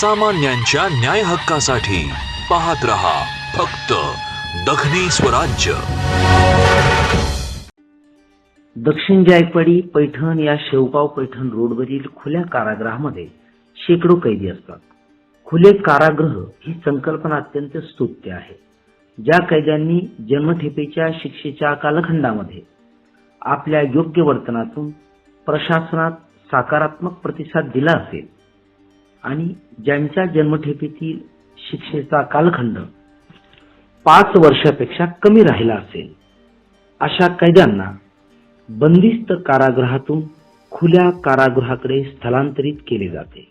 सामान्यांच्या न्याय हक्कासाठी पाहत रहा फक्त दखनी स्वराज्य. दक्षिण जायकवाडी पैठण या शेवगाव पैठण रोडवरील खुल्या कारागृहामध्ये शेकडो कैदी असतात. खुले कारागृह ही संकल्पना अत्यंत स्तुत्य आहे. ज्या कैद्यांनी जन्मठेपेच्या शिक्षेच्या कालखंडामध्ये आपल्या योग्य वर्तनातून प्रशासनात सकारात्मक प्रतिसाद दिला असेल आणि ज्यांच्या जन्मठेपेतील शिक्षेचा कालखंड पाच वर्षापेक्षा कमी राहिला असेल अशा कैद्यांना बंदिस्त कारागृहातून खुल्या कारागृहाकडे स्थलांतरित केले जाते.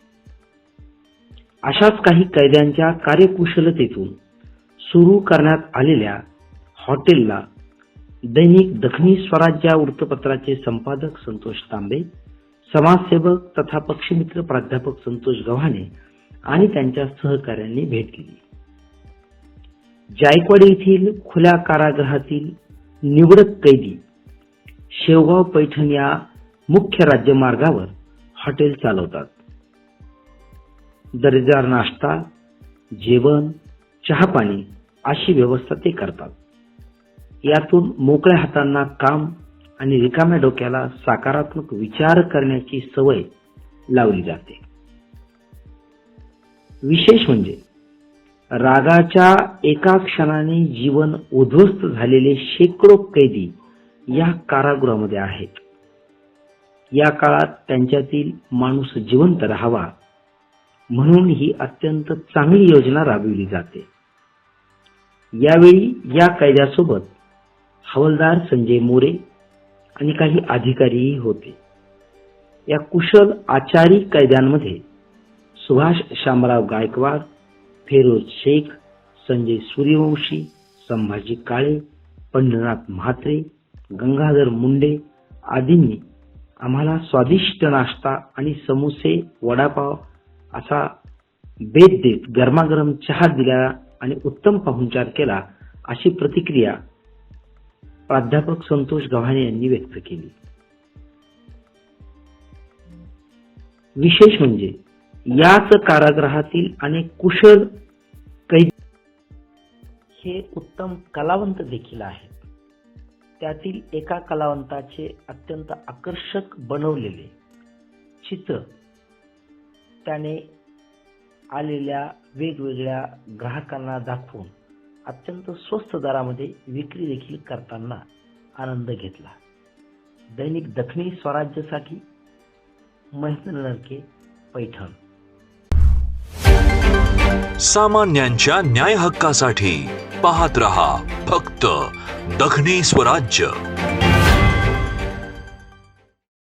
अशाच काही कैद्यांच्या कार्यकुशलतेतून सुरू करण्यात आलेल्या हॉटेलला दैनिक दखनी स्वराज्य वृत्तपत्राचे संपादक संतोष तांबे समाजसेवक तथा पक्षमित्र प्राध्यापक संतोष गव्हाणे आणि त्यांच्या सहकाऱ्यांनी भेट दिली जायकवाडी येथील खुल्या कारागृहातील निवडक कैदी शेवगाव पैठण या मुख्य राज्यमार्गावर हॉटेल चालवतात. दर्जेदार नाश्ता जेवण चहा पाणी अशी व्यवस्था ते करतात. यातून मोकळ्या हातांना काम आणि रिकाम्या डोक्याला सकारात्मक विचार करण्याची सवय लावली जाते. विशेष म्हणजे रागाच्या एका क्षणाने जीवन उद्ध्वस्त झालेले शेकडो कैदी या कारागृहामध्ये आहेत. या काळात त्यांच्यातील माणूस जिवंत राहावा म्हणून ही अत्यंत चांगली योजना राबविली जाते. यावेळी या कैद्यासोबत हवलदार संजय मोरे आणि काही अधिकारीही होते. या कुशल आचारी कैद्यांमध्ये सुभाष शामराव गायकवाड फेरोज शेख संजय सूर्यवंशी संभाजी काळे पंढरनाथ म्हात्रे गंगाधर मुंडे आदींनी आम्हाला स्वादिष्ट नाश्ता आणि समोसे वडापाव असा बेत देत गरमागरम चहा दिला आणि उत्तम पाहुणचार केला अशी प्रतिक्रिया प्राध्यापक संतोष गव्हाणे यांनी व्यक्त केली. विशेष म्हणजे याच कारागृहातील अनेक कुशल कैदी हे उत्तम कलावंत देखील आहेत. त्यातील एका कलावंताचे अत्यंत आकर्षक बनवलेले चित्र त्याने आलेल्या वेगवेगळ्या ग्राहकांना दाखवून अत्यंत स्वस्त दरामध्ये विक्री देखील करताना आनंद घेतला. दैनिक दखनी स्वराज्यासाठी महेंद्र नरके पैठण. सामान्यांच्या न्याय हक्कासाठी पाहत रहा फक्त दखनी स्वराज्य.